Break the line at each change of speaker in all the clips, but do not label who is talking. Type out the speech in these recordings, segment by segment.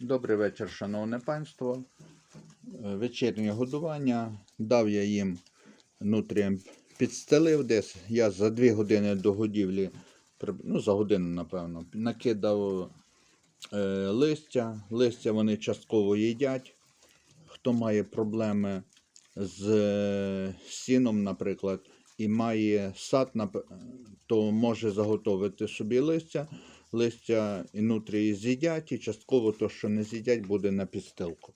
Добрий вечір, шановне панство. Е, Вечірнє годування. Дав я їм нутрієм підстелив десь. Я за дві години до годівлі, ну за годину, напевно, накидав е, листя. Листя вони частково їдять. Хто має проблеми з е, сіном, наприклад, і має сад, то може заготовити собі листя. Листя і нутрії з'їдять, і частково то, що не з'їдять, буде на підстилку.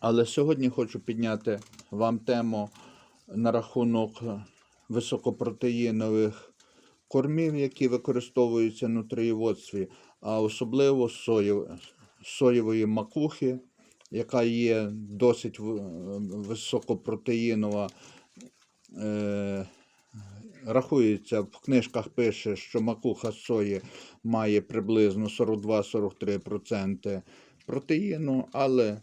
Але сьогодні хочу підняти вам тему на рахунок високопротеїнових кормів, які використовуються в а особливо соєв, соєвої макухи, яка є досить високопротеїнова. Е, рахується, в книжках пише, що макуха сої має приблизно 42-43% протеїну, але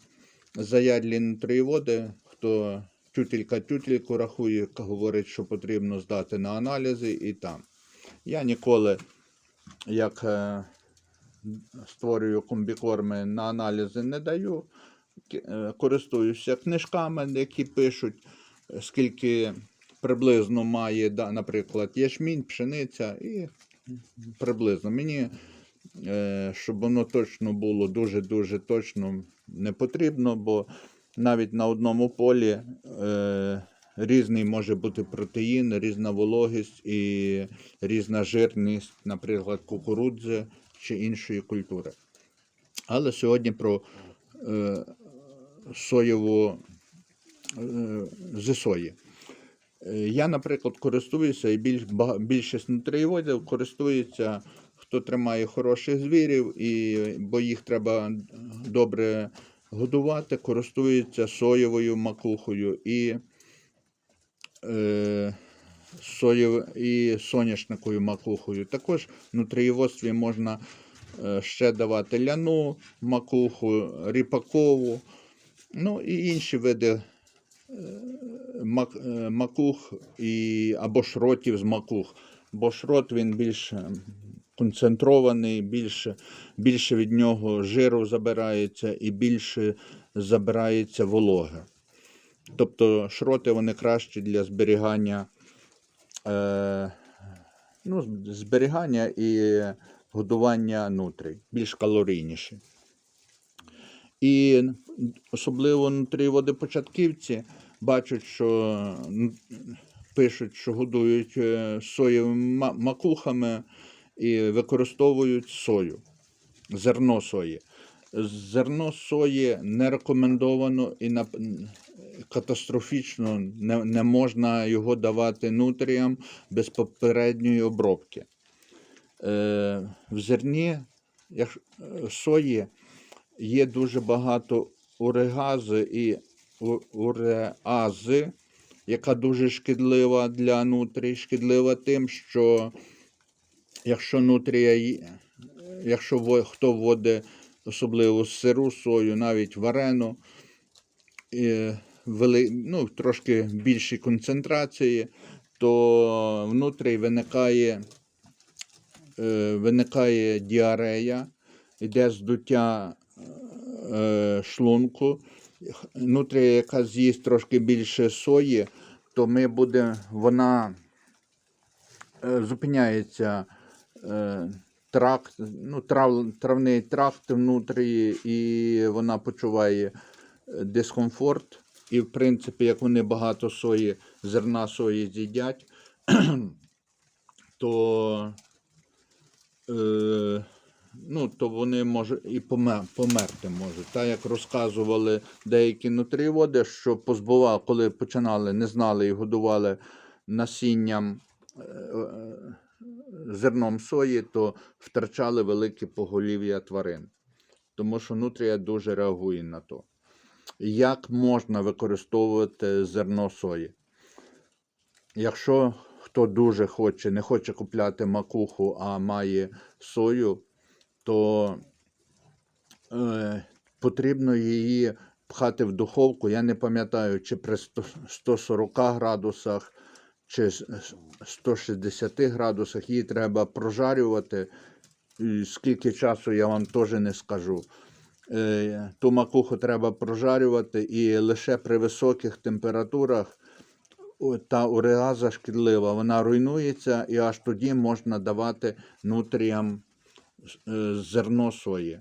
заядлі нутрієводи, хто тютелька тютельку рахує, говорить, що потрібно здати на аналізи і там. Я ніколи, як е, створюю комбікорми, на аналізи не даю. Е, Користуюся книжками, які пишуть, е, скільки приблизно має, наприклад, ячмінь, пшениця і приблизно. Мені, е, щоб воно точно було дуже-дуже точно не потрібно, бо навіть на одному полі е, різний може бути протеїн, різна вологість і різна жирність, наприклад, кукурудзи чи іншої культури. Але сьогодні про е, соєву е, зі сої. Я, наприклад, користуюся, і більш, більшість нутрієводів користується, хто тримає хороших звірів, і, бо їх треба добре годувати, користується соєвою макухою і, е, соєв, і соняшниковою макухою. Також в нутрієводстві можна е, ще давати ляну макуху, ріпакову, ну і інші види макух і, або шротів з макух. Бо шрот він більш е, концентрований, більше, більше від нього жиру забирається і більше забирається вологи. Тобто шроти вони кращі для зберігання, е, ну, зберігання і годування нутрій, більш калорійніші. І особливо нутрієводи початківці бачать, що пишуть, що годують е, соєвими макухами і використовують сою, зерно сої. Зерно сої не рекомендовано і на, катастрофічно не, не можна його давати нутріям без попередньої обробки. Е, в зерні як, е, сої є дуже багато урегази і уреази, яка дуже шкідлива для нутрій. Шкідлива тим, що якщо нутрія, якщо хто вводить особливо сиру сою, навіть варену, і вели, ну, трошки більші концентрації, то внутрі виникає, е, виникає діарея, йде здуття шлунку. Нутрія, яка з'їсть трошки більше сої, то ми буде, вона е, зупиняється е, тракт, ну, трав, травний тракт внутрі, і вона почуває е, дискомфорт. І, в принципі, як вони багато сої, зерна сої з'їдять, то е, ну, то вони можуть і помер, померти можуть. Так як розказували деякі нутрієводи, що позбували, коли починали, не знали і годували насінням е, е, зерном сої, то втрачали велике поголів'я тварин. Тому що нутрія дуже реагує на то. Як можна використовувати зерно сої? Якщо хто дуже хоче, не хоче купляти макуху, а має сою, то е, потрібно її пхати в духовку. Я не пам'ятаю, чи при 140 градусах, чи с- с- 160 градусах. Її треба прожарювати. Скільки часу я вам теж не скажу. Е, Ту макуху треба прожарювати і лише при високих температурах та уреаза шкідлива, вона руйнується і аж тоді можна давати нутріям зерно сої.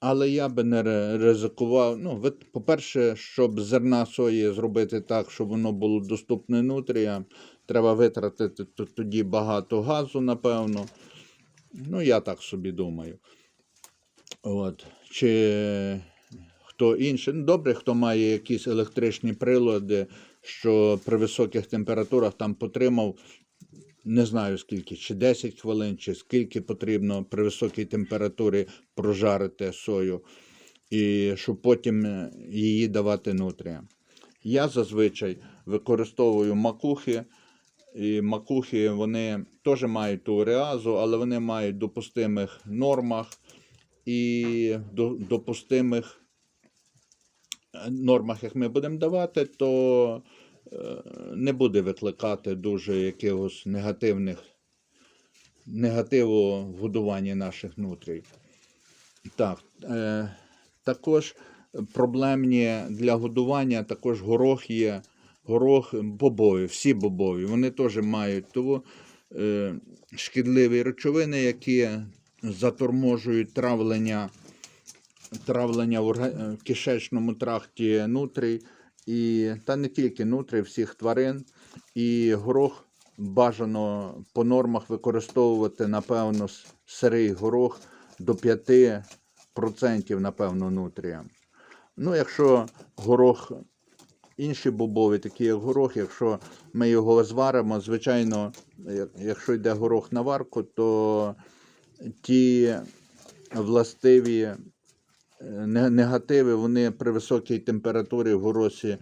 Але я би не ризикував. Ну, по-перше, щоб зерна сої зробити так, щоб воно було доступне нутріям, треба витратити тоді багато газу, напевно. Ну, я так собі думаю. От. Чи хто інший. Ну, добре, хто має якісь електричні прилади, що при високих температурах там потримав, не знаю скільки, чи 10 хвилин, чи скільки потрібно при високій температурі прожарити сою, і щоб потім е, її давати нутріям. Я зазвичай використовую макухи. І макухи вони теж мають ту реазу, але вони мають допустимих нормах і до- допустимих е, нормах, як ми будемо давати, то не буде викликати дуже якихось негативних негативу в годуванні наших нутрій. Так, е, також проблемні для годування також горох є. Горох бобові, всі бобові. Вони теж мають того, е, шкідливі речовини, які заторможують травлення, травлення в, кишечному тракті нутрій, і, та не тільки нутрій, всіх тварин. І горох бажано по нормах використовувати, напевно, сирий горох до 5%, напевно, нутрія. Ну, якщо горох інші бобові, такі як горох, якщо ми його зваримо, звичайно, якщо йде горох на варку, то ті властиві негативи, вони при високій температурі в горосі,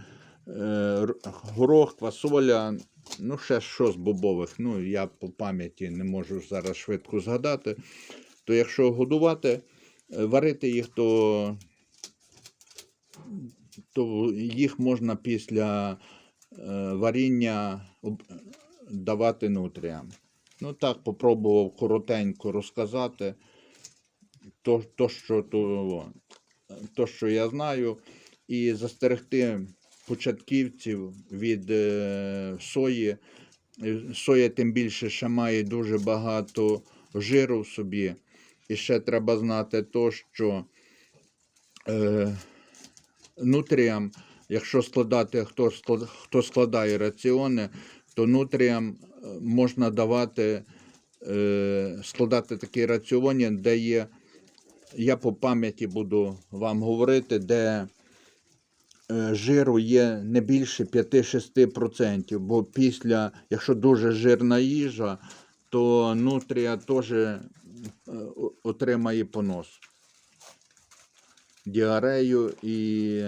е, горох, квасоля, ну ще що з бобових, ну я по пам'яті не можу зараз швидко згадати. То якщо годувати, е, варити їх, то то їх можна після е, варіння давати нутріям. Ну так, попробував коротенько розказати то, то, що, то, то, що я знаю, і застерегти початківців від е, сої. Соя тим більше ще має дуже багато жиру в собі. І ще треба знати то, що е, нутріям, якщо складати, хто, хто складає раціони, то нутріям е, можна давати, е, складати такі раціони, де є, я по пам'яті буду вам говорити, де е, жиру є не більше 5-6%, бо після, якщо дуже жирна їжа, то нутрія теж е, отримає понос діарею і.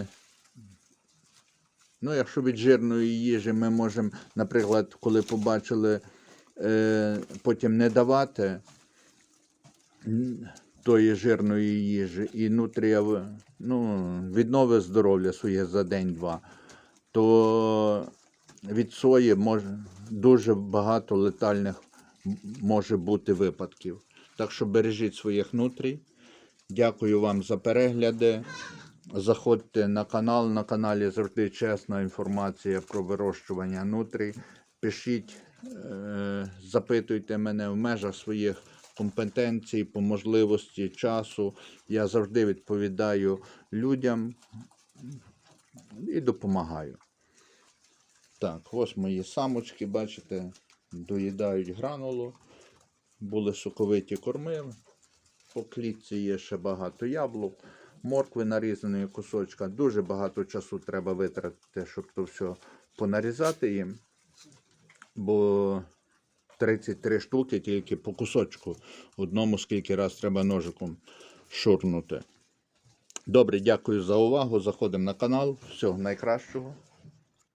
Ну, якщо від жирної їжі ми можемо, наприклад, коли побачили, е, потім не давати тої жирної їжі, і нутрія ну, відновить здоров'я своє за день-два, то від сої може, дуже багато летальних може бути випадків. Так що бережіть своїх нутрій. Дякую вам за перегляди. Заходьте на канал. На каналі завжди чесна інформація про вирощування нутрій. Пишіть, е, запитуйте мене в межах своїх компетенцій, по можливості часу. Я завжди відповідаю людям і допомагаю. Так, ось мої самочки, бачите, доїдають гранулу. Були соковиті корми. По клітці є ще багато яблук, моркви нарізаної кусочка. Дуже багато часу треба витратити, щоб то все понарізати їм. Бо 33 штуки тільки по кусочку. Одному скільки раз треба ножиком шурнути. Добре, дякую за увагу. Заходимо на канал. Всього найкращого.